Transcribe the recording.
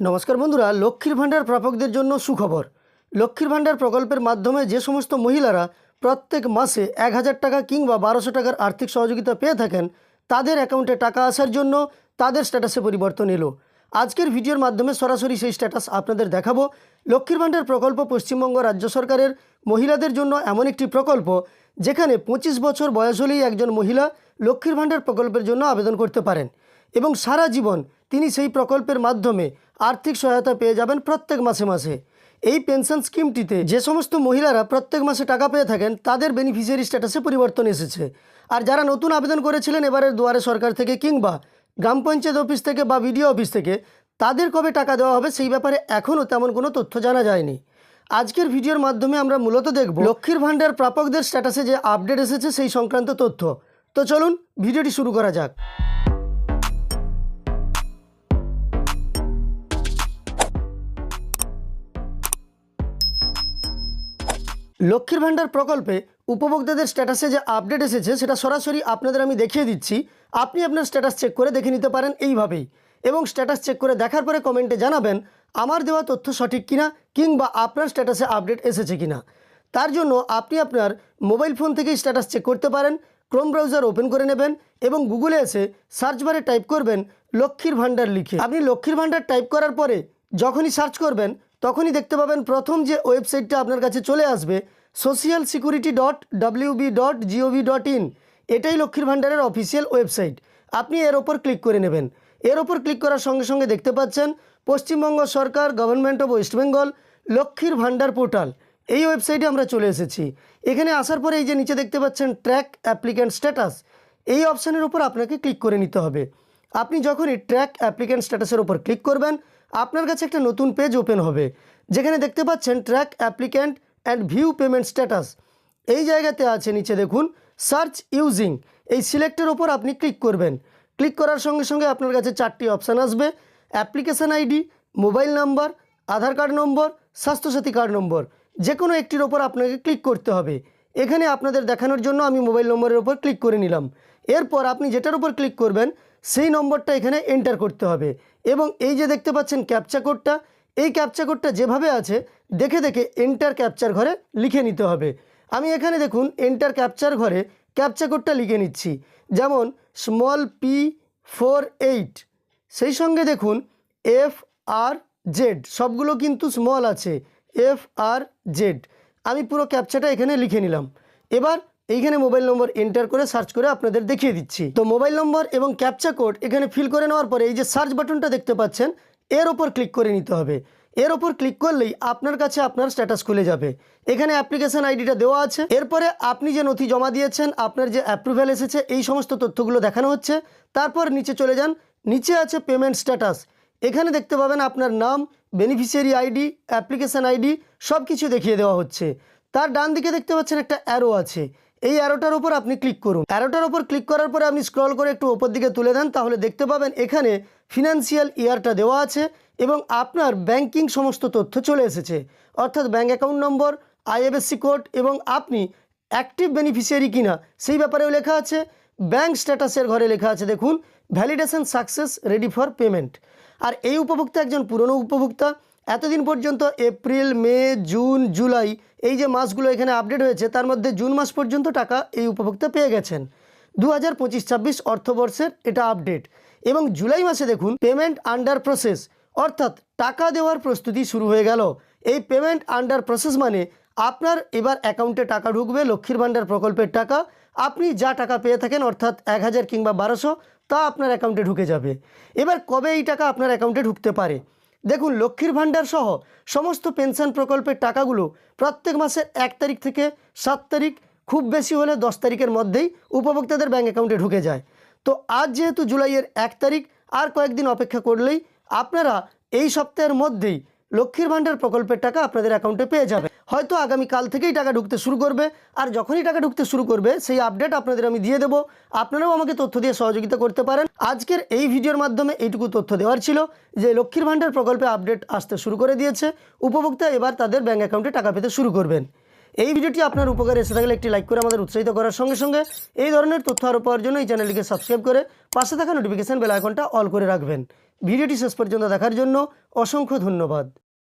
নমস্কার বন্ধুরা, লক্ষ্মীর ভাণ্ডার প্রাপকদের জন্য সুখবর। লক্ষ্মীর ভাণ্ডার প্রকল্পের মাধ্যমে যে সমস্ত মহিলারা প্রত্যেক মাসে এক হাজার টাকা কিংবা বারোশো টাকার আর্থিক সহযোগিতা পেয়ে থাকেন, তাদের অ্যাকাউন্টে টাকা আসার জন্য তাদের স্ট্যাটাসে পরিবর্তন এলো। আজকের ভিডিওর মাধ্যমে সরাসরি সেই স্ট্যাটাস আপনাদের দেখাবো। লক্ষ্মীর ভাণ্ডার প্রকল্প পশ্চিমবঙ্গ রাজ্য সরকারের মহিলাদের জন্য এমন একটি প্রকল্প, যেখানে পঁচিশ বছর বয়স হলেই একজন মহিলা লক্ষ্মীর ভাণ্ডার প্রকল্পের জন্য আবেদন করতে পারেন। এবং সারা জীবন তিনি সেই প্রকল্পের মাধ্যমে আর্থিক সহায়তা পেয়ে যাবেন প্রত্যেক মাসে মাসে। এই পেনশন স্কিমটিতে যে সমস্ত মহিলারা প্রত্যেক মাসে টাকা পেয়ে থাকেন, তাদের বেনিফিশিয়ারি স্ট্যাটাসে পরিবর্তন এসেছে। আর যারা নতুন আবেদন করেছিলেন এবারের দুয়ারে সরকার থেকে কিংবা গ্রাম পঞ্চায়েত অফিস থেকে বা বিডিও অফিস থেকে, তাদের কবে টাকা দেওয়া হবে সেই ব্যাপারে এখনও তেমন কোনো তথ্য জানা যায়নি। আজকের ভিডিওর মাধ্যমে আমরা মূলত দেখব লক্ষ্মীর ভাণ্ডার প্রাপকদের স্ট্যাটাসে যে আপডেট এসেছে সেই সংক্রান্ত তথ্য। তো চলুন ভিডিওটি শুরু করা যাক। লক্ষ্মীর ভাণ্ডার প্রকল্পে উপভোক্তাদের স্ট্যাটাসে যে আপডেট এসেছে, সেটা সরাসরি আপনাদের আমি দেখিয়ে দিচ্ছি। আপনি আপনার স্ট্যাটাস চেক করে দেখে নিতে পারেন এইভাবেই। এবং স্ট্যাটাস চেক করে দেখার পরে কমেন্টে জানাবেন, আমার দেওয়া তথ্য সঠিক কিনা কিংবা আপনার স্ট্যাটাসে আপডেট এসেছে কিনা? তার জন্য আপনি আপনার মোবাইল ফোন থেকেই স্ট্যাটাস চেক করতে পারেন, ক্রোম ব্রাউজার ওপেন করে নেবেন এবং গুগলে এসে সার্চ বারে টাইপ করবেন, লক্ষ্মীর ভাণ্ডার লিখে। আপনি লক্ষ্মীর ভাণ্ডার টাইপ করার পরে যখনই সার্চ করবেন তখনই দেখতে পাবেন প্রথম যে ওয়েবসাইটটা আপনার কাছে চলে আসবে social security dot WB dot GOV dot in এটাই লক্ষ্মীর ভাণ্ডারের অফিসিয়াল ওয়েবসাইট আপনি এর ওপর ক্লিক করে নেবেন। এর ওপর ক্লিক করার সঙ্গে সঙ্গে দেখতে পাচ্ছেন পশ্চিমবঙ্গ সরকার গভর্নমেন্ট অফ ওয়েস্ট বেঙ্গল লক্ষ্মীর ভাণ্ডার পোর্টাল এই ওয়েবসাইটে আমরা চলে এসেছি। এখানে আসার পরে এই যে নিচে দেখতে পাচ্ছেন ট্র্যাক অ্যাপ্লিক্যান্ট স্ট্যাটাস এই অপশানের উপর আপনাকে ক্লিক করে নিতে হবে। আপনি যখনই ট্র্যাক অ্যাপ্লিক্যান্ট স্ট্যাটাসের উপর ক্লিক করবেন আপনার কাছে একটা নতুন পেজ ওপেন হবে, যেখানে দেখতে পাচ্ছেন track, applicant and view payment status. এই জায়গাতে আছে, নিচে দেখুন, সার্চ ইউজিং। এই সিলেক্টের ওপর আপনি ক্লিক করবেন। ক্লিক করার সঙ্গে সঙ্গে আপনার কাছে চারটি অপশান আসবে, application ID, mobile number, Aadhaar card number, Swasthyasathi card number. যে কোনো একটির ওপর আপনাকে ক্লিক করতে হবে। এখানে আপনাদের দেখানোর জন্য আমি মোবাইল নম্বরের ওপর ক্লিক করে নিলাম। এরপর আপনি যেটার উপর ক্লিক করবেন, সেই নম্বরটা এখানে এন্টার করতে হবে। এবং এই যে দেখতে পাচ্ছেন ক্যাপচা কোডটা এই ক্যাপচা কোডটা যেভাবে আছে, দেখে দেখে এন্টার ক্যাপচার ঘরে লিখে নিতে হবে। আমি এখানে দেখুন এন্টার ক্যাপচার ঘরে ক্যাপচা কোডটা লিখে নিচ্ছি। যেমন স্মল পি ফোর এইট সেই সঙ্গে দেখুন এফ আর জেড সবগুলো কিন্তু স্মল আছে এফ আর জেড আমি পুরো ক্যাপচাটা এখানে লিখে নিলাম। এবার এইখানে মোবাইল নম্বর এন্টার করে সার্চ করে আপনাদের দেখিয়ে দিচ্ছি। তো মোবাইল নম্বর এবং ক্যাপচা কোড এখানে ফিল করে নেওয়ার পরে এই যে সার্চ বাটনটা দেখতে পাচ্ছেন, এর ওপর ক্লিক করে নিতে হবে। এর ওপর ক্লিক করলেই আপনার কাছে আপনার স্ট্যাটাস খুলে যাবে। এখানে অ্যাপ্লিকেশন আইডিটা দেওয়া আছে। এরপরে আপনি যে নথি জমা দিয়েছেন, আপনার যে অ্যাপ্রুভ্যাল এসেছে, এই সমস্ত তথ্যগুলো দেখানো হচ্ছে। তারপর নিচে চলে যান, নিচে আছে পেমেন্ট স্ট্যাটাস এখানে দেখতে পাবেন আপনার নাম বেনিফিশিয়ারি আইডি অ্যাপ্লিকেশন আইডি সব কিছু দেখিয়ে দেওয়া হচ্ছে। তার ডান দিকে দেখতে পাচ্ছেন একটা অ্যারো আছে। এই অ্যারোটার ওপর আপনি ক্লিক করুন। অ্যারোটার ওপর ক্লিক করার পরে আপনি স্ক্রল করে একটু ওপর দিকে তুলে দেন, তাহলে দেখতে পাবেন এখানে ফিনান্সিয়াল ইয়ারটা দেওয়া আছে এবং আপনার ব্যাংকিং সমস্ত তথ্য চলে এসেছে। অর্থাৎ bank account number IFSC code এবং আপনি অ্যাক্টিভ বেনিফিশিয়ারি কিনা, সেই ব্যাপারেও লেখা আছে। ব্যাঙ্ক স্ট্যাটাসের ঘরে লেখা আছে, দেখুন validation success ready for payment আর এই উপভোক্তা একজন পুরনো উপভোক্তা এতদিন পর্যন্ত এপ্রিল, মে, জুন, জুলাই এই যে মাসগুলো এখানে আপডেট হয়েছে, তার মধ্যে জুন মাস পর্যন্ত টাকা এই উপভোক্তা পেয়ে গেছেন। দু হাজার পঁচিশ ছাব্বিশ অর্থবর্ষের এটা আপডেট। এবং জুলাই মাসে দেখুন পেমেন্ট আন্ডার প্রসেস অর্থাৎ টাকা দেওয়ার প্রস্তুতি শুরু হয়ে গেল। এই পেমেন্ট আন্ডার প্রসেস মানে আপনার এবার অ্যাকাউন্টে টাকা ঢুকবে, লক্ষ্মীর ভাণ্ডার প্রকল্পের টাকা। আপনি যা টাকা পেয়ে থাকেন, অর্থাৎ এক হাজার কিংবা বারোশো, তা আপনার অ্যাকাউন্টে ঢুকে যাবে। এবার কবে এই টাকা আপনার অ্যাকাউন্টে ঢুকতে পারে? দেখুন, লক্ষ্মীর ভাণ্ডার সহ সমস্ত পেনশন প্রকল্পের টাকাগুলো প্রত্যেক মাসের এক তারিখ থেকে সাত তারিখ, খুব বেশি হলে দশ তারিখের মধ্যেই উপভোক্তাদের ব্যাঙ্ক অ্যাকাউন্টে ঢুকে যায়। তো আজ যেহেতু জুলাইয়ের এক তারিখ, আর কয়েকদিন অপেক্ষা করলেই আপনারা এই সপ্তাহের মধ্যেই লক্ষ্মীর ভাণ্ডার প্রকল্পের টাকা আপনাদের অ্যাকাউন্টে পেয়ে যাবে হয়তো আগামী কাল থেকেই টাকা ঢুকতে শুরু করবে। আর যখনই টাকা ঢুকতে শুরু করবে, সেই আপডেট আপনাদের আমি দিয়ে দেবো। আপনারাও আমাকে তথ্য দিয়ে সহযোগিতা করতে পারেন। আজকের এই ভিডিওর মাধ্যমে এইটুকু তথ্য দেওয়ার ছিল, যে লক্ষ্মীর ভাণ্ডার প্রকল্পে আপডেট আসতে শুরু করে দিয়েছে। উপভোক্তা এবার তাদের ব্যাঙ্ক অ্যাকাউন্টে টাকা পেতে শুরু করবেন। এই ভিডিওটি আপনার উপকারে এসে থাকলে একটি লাইক করে আমাদের উৎসাহিত করার সঙ্গে সঙ্গে এই ধরনের তথ্য আরও পাওয়ার জন্য এই চ্যানেলটিকে সাবস্ক্রাইব করে পাশে থাকা নোটিফিকেশান বেল আইকনটা অল করে রাখবেন। ভিডিওটি শেষ পর্যন্ত দেখার জন্য অসংখ্য ধন্যবাদ।